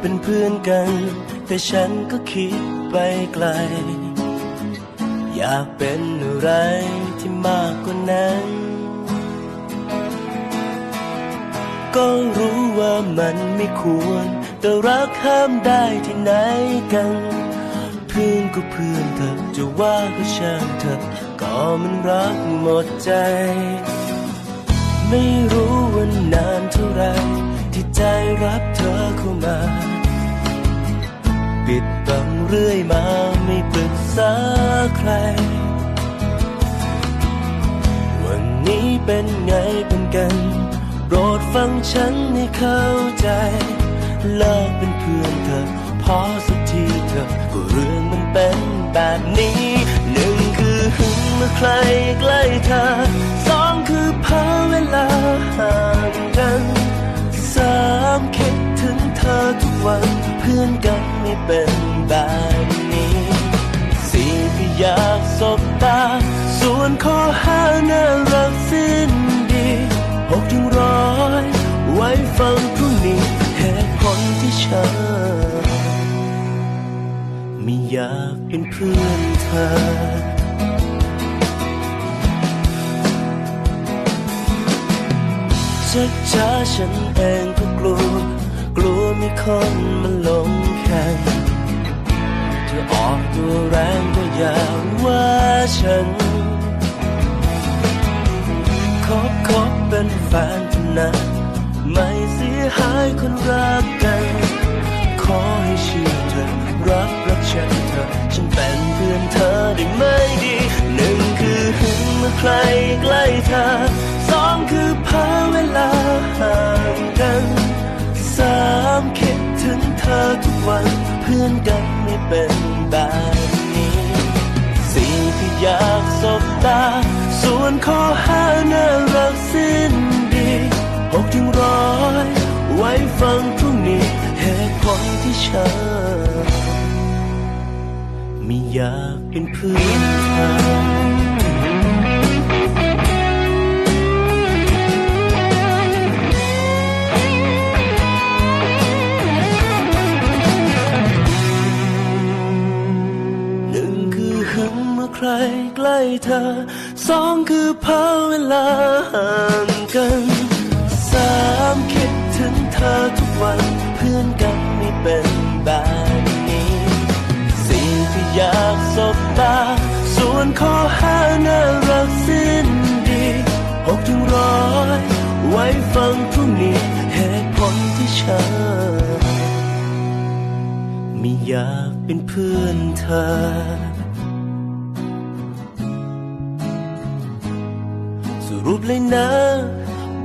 เป็นเพื่อนกัน แต่ฉันก็คิดไปไกล อยากเป็นอะไรที่มากกว่านั้น ก็รู้ว่ามันไม่ควร แต่รักห้ามได้ที่ไหนกัน เพื่อนก็เพื่อนเถอะจะว่าก็ช่างเถอะก็มันรักหมดใจ ไม่รู้ว่านานเท่าไรที่ใจรับเธอเข้ามา ปิดบังเรื่อยมาไม่ปรึกษาใคร วันนี้เป็นไงเป็นกัน โปรดฟังฉันให้เข้าใจ เลิกเป็นเพื่อนเธอ พอสักทีเถอก็เรื่องมันเป็นแบบนี้ หนึ่งคือหึงเมื่อใครใกล้เธอ เพื่อนกันไม่เป็นแบบนี้สี่ก็อยากสบตา ส่วนข้อห้าน่ารักสิ้นดีหกถึงร้อยไว้ฟังพรุ่งนี้เหตุผลที่ฉันไม่อยากเป็นเพื่อนเธอชักช้าฉันเองก็กลัว กลัวมีคนมาลงแข่งจะออกตัวแรงก็อย่าว่าฉันคบคบเป็นแฟนกันนะไม่เสียหายคนรักกัน ขอให้เชื่อเธอรักรักฉันเธอ ฉันเป็นเพื่อนเธอได้ไหมดี หนึ่งคือหึงเมื่อใครใกล้เธอ สองคือพาเวลาหา ทุกวันเพื่อนกันไม่เป็นแบบนี้สี่ที่อยากสบตา ส่วนข้อห้าน่ารักสิ้นดีหกถึงร้อยไว้ฟังพรุ่งนี้เหตุผลที่ฉันไม่อยากเป็นเพื่อนเธอ กล้เธอสองคือเพอเวลาห่างกันสามคิดถึงเธอทุกวันเพื่อนกันไม่เป็นแบบนี้สี่ที่อยากสบตาส่วนข้อห้าน่ารักสิ้นดีหกถึงร้อยไว้ฟังพรุ่งนี้เหตุผลที่ฉันไม่อยากเป็นเพื่อนเธอ รูปเลยนะ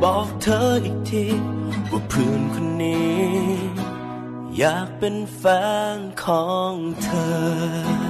บอกเธออีกที ว่าเพื่อนคนนี้ อยากเป็นแฟนของเธอ